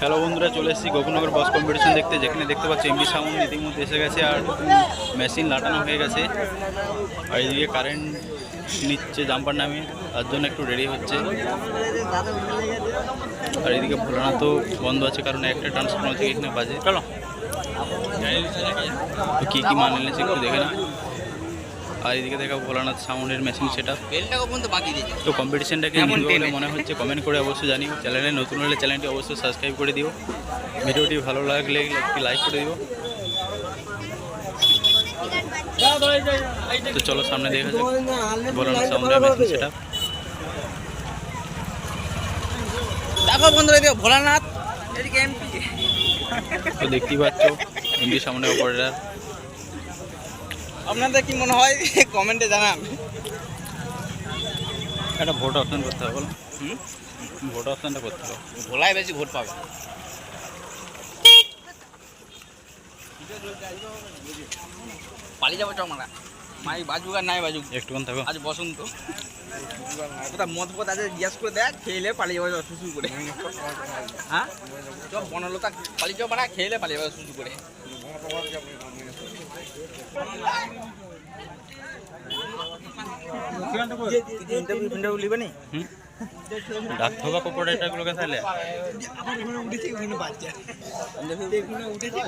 Hello বন্ধুরা চলে এসেছি গোকুলনগর বস কম্পিটিশন দেখতে যেখানে দেখতে পাচ্ছি এমবি সাউন্ড ইতিমধ্যে এসে গেছে আর মেশিন লাটানো হয়ে গেছে। আর এদিকে কারেন্ট নিচ্ছে জাম্পার নামে তার জন্য একটু রেডি হচ্ছে। আর এদিকে ভোলানা তো বন্ধ আছে কারণ একটা ট্রান্সফর্মার থেকে এখানে বাজে। চলো। কী কী মান এনেছে একটু দেখে না আর এদিকে দেখা ভোলানাথ সাউন্ডের মেশিন সেটা তো কম্পিটিশনটাকে কেমন মনে হচ্ছে কমেন্ট করে অবশ্যই জানিও। চ্যানেলে নতুন হলে চ্যানেলটি অবশ্যই সাবস্ক্রাইব করে দিও। ভিডিওটি ভালো লাগলে একটি লাইক করে দিও। তো চলো সামনে দেখা যাক বলো না সাউন্ডের মেশিন সেটা দেখো বন্ধুরা এদিকে ভোলানাথ তো দেখতেই পাচ্ছ হিন্দি সামনে অপারেটার আপনাদের কি মনে হয়? কমেন্টে জানান। একটা ভোট অপশন করতে হবে বলো ভোট অপশনটা করতে হবে। ভোলাই বেশি ভোট পাবে। পালিয়ে যাব চমারা মাই বাজুক আর নাই বাজুক। একটুখান থাকো। আজ বসন্ত। কোথা মদ পথ আছে জিজ্ঞাস করে দেখ খেলে পালিয়ে যাব শুশু করে। হ্যাঁ? চ বনলতা পালিয়ে যাব না খেলে পালিয়ে যাব শুশু করে। ডাকতে হবে অপারেটারগুলোকে তাহলে উঠেছে।